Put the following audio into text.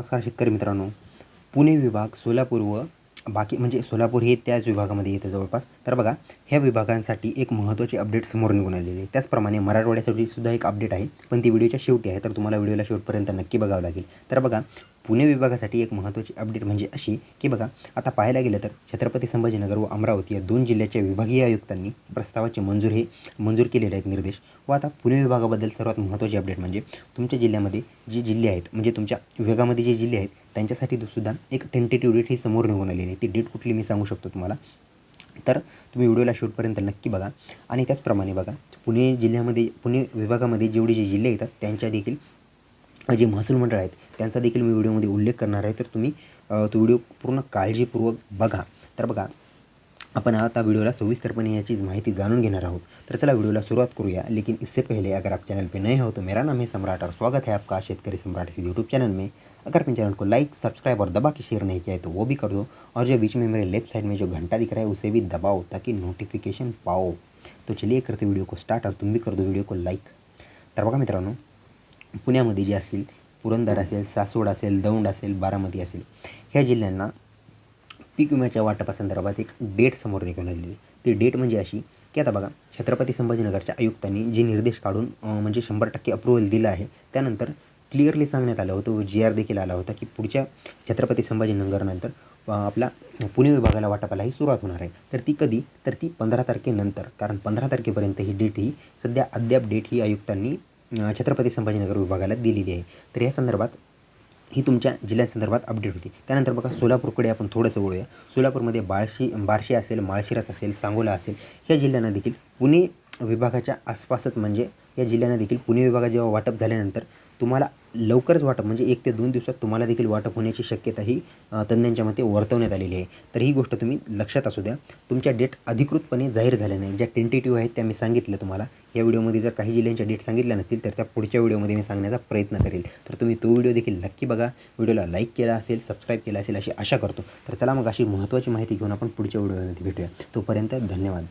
नमस्कार शेतकरी मित्रांनो. पुणे विभाग सोलापूर व बाकी म्हणजे सोलापूर हे त्याच विभागामध्ये येतं जवळपास. तर बघा ह्या विभागांसाठी एक महत्त्वाची अपडेट समोर निघून आलेली आहे. त्याचप्रमाणे मराठवाड्यासाठी सुद्धा एक अपडेट आहे पण ती व्हिडिओच्या शेवटी आहे तर तुम्हाला व्हिडिओला शेवटपर्यंत नक्की बघावं लागेल. तर बघा पुणे विभागासाठी एक महत्त्वाची अपडेट म्हणजे अशी की बघा आता पाहायला गेलं तर छत्रपती संभाजीनगर व अमरावती या दोन जिल्ह्याच्या विभागीय आयुक्तांनी प्रस्तावाचे मंजूर हे मंजूर केलेले आहेत निर्देश. व आता पुणे विभागाबद्दल सर्वात महत्त्वाची अपडेट म्हणजे तुमच्या जिल्ह्यामध्ये जे जिल्हे आहेत म्हणजे तुमच्या विभागामध्ये जे जिल्हे आहेत त्यांच्यासाठी सुद्धा एक टेंटेटिव्ह डेट ही समोर निघून आलेली आहे. ती डेट कुठली मी सांगू शकतो तुम्हाला. तर तुम्ही व्हिडिओला शूटपर्यंत नक्की बघा. आणि त्याचप्रमाणे बघा पुणे जिल्ह्यामध्ये पुणे विभागामध्ये जेवढे जे जिल्हे येतात त्यांच्या देखील जे महसूल आहेत, त्यांचा देखील मी व्हिडिओमध्ये उल्लेख करणार आहे. तर तुम्ही तो व्हिडिओ पूर्ण काळजीपूर्वक बघा. तर बघा अपन आता वीडियोला सविस्तरपणे याची माहिती जाणून घेणार आहोत. तर चला वीडियोला शुरुआत करूया. लेकिन इससे पहले अगर आप चैनल पे नए हो तो मेरा नाम है सम्राट और स्वागत है आपका शेतकरी सम्राट इस यूट्यूब चैनल में. अगर अपने चैनल को लाइक सब्सक्राइब और दबा के शेयर नहीं किया है तो वो भी कर दो. और जो बीच में मेरे लेफ़्ट साइड में जो घंटा दिख रहा है, उसे भी दबाओ ताकि नोटिफिकेशन पाओ. तो चलिए करते वीडियो को स्टार्ट और तुम भी कर दो वीडियो को लाईक तर बघा मित्रांनो पुण्यामध्ये जे असतील पुरंदर असेल सासवड असेल दौंड असेल बारामती असेल ह्या जिल्ह्यांना पीक विम्याच्या वाटपासंदर्भात एक डेट समोर निघून आलेली ती डेट म्हणजे अशी की आता बघा छत्रपती संभाजीनगरच्या आयुक्तांनी जे निर्देश काढून म्हणजे शंभर टक्के अप्रुव्हल दिलं आहे त्यानंतर क्लिअरली सांगण्यात आलं होतं व जी आर देखील आला होता की पुढच्या छत्रपती संभाजीनगरनंतर आपला पुणे विभागाला वाटपाला ही सुरुवात होणार आहे. तर ती कधी? तर ती पंधरा तारखेनंतर कारण पंधरा तारखेपर्यंत ही डेट ही सध्या अद्याप डेट ही आयुक्तांनी छत्रपती संभाजीनगर विभागाला दिलेली आहे. तर या संदर्भात ही तुमच्या जिल्ह्यासंदर्भात अपडेट होती. त्यानंतर बघा सोलापूरकडे आपण थोडंसं वळूया. सोलापूरमध्ये बाळशी बार्शी असेल माळशिरस असेल सांगोला असेल ह्या जिल्ह्यांना देखील पुणे विभागाच्या आसपासच म्हणजे या जिल्ह्यांना देखील पुणे विभागात जेव्हा वाटप झाल्यानंतर तुम्हाला लवकरच वाटप म्हणजे एक ते दोन दिवसात तुम्हाला देखील वाटप होण्याची शक्यता ही तज्ज्ञांच्या मते वर्तवण्यात आलेली आहे. तर ही गोष्ट तुम्ही लक्षात असू द्या. तुमच्या डेट अधिकृतपणे जाहीर झाल्या नाही ज्या टेंटेटिव्ह आहेत त्या मी सांगितलं तुम्हाला. या व्हिडिओमध्ये जर काही जिल्ह्यांच्या डेट सांगितल्या नसतील तर त्या पुढच्या व्हिडिओमध्ये मी सांगण्याचा प्रयत्न करेल. तर तुम्ही तो व्हिडिओ देखील नक्की बघा. व्हिडिओला लाईक केला असेल सबस्क्राईब केला असेल अशी आशा करतो. तर चला मग अशी महत्त्वाची माहिती घेऊन आपण पुढच्या व्हिडिओमध्ये भेटूया. तोपर्यंत धन्यवाद.